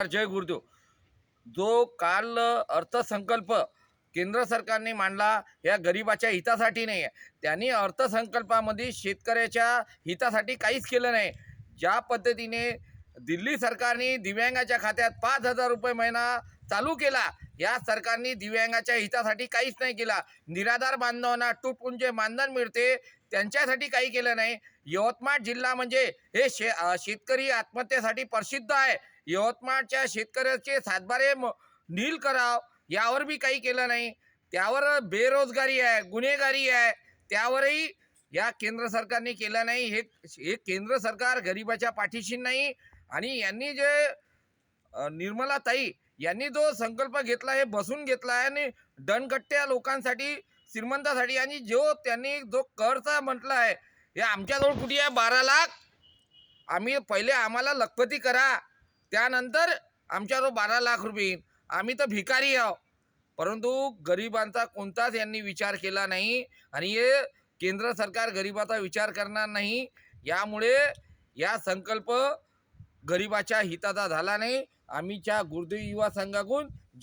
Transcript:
जय गुरुदेव. जो काल अर्थसंकल्प केंद्र सरकारने मांडला या गरिबाच्या हितासाठी नाही आहे त्यांनी अर्थसंकल्पामध्ये शेतकऱ्याच्या हितासाठी काहीच केलं नाही. ज्या पद्धतीने दिल्ली सरकारने दिव्यांगाच्या खात्यात पाच हजार रुपये महिना चालू केला. या सरकारने दिव्यांगाच्या हितासाठी काहीच नाही केला. निराधार बांधवांना तुटपुंजे मानधन मिळते. त्यांच्यासाठी काही केलं नाही. यवतमाळ जिल्हा म्हणजे हे शे शेतकरी आत्महत्येसाठी प्रसिद्ध आहे. यवतमाळच्या शेतकऱ्याचे सातबारे म- नील कराव यावर बी काही केलं नाही. त्यावर बेरोजगारी आहे गुन्हेगारी आहे. त्यावरही या केंद्र सरकारने केलं नाही. हे हे केंद्र सरकार गरिबाच्या पाठीशी नाही. आणि यांनी जे निर्मला ताई यांनी जो संकल्प घेतला हे बसून घेतला आहे आणि दणकट्ट्या लोकांसाठी श्रीमंतासाठी आणि जो त्यांनी जो करचा म्हटला आहे हे आमच्याजवळ कुठे आहे? बारा लाख. आम्ही पहिले आम्हाला लखपती करा. त्यानंतर आमच्याजवळ बारा लाख रुपये. आम्ही तर भिकारी आहो परंतु गरिबांचा कोणताच यांनी विचार केला नाही आणि हे केंद्र सरकार गरिबाचा विचार करणार नाही. यामुळे या संकल्प गरिबाच्या हिताचा झाला नाही. आम्हीच्या गुरुदेव युवा संघाकडून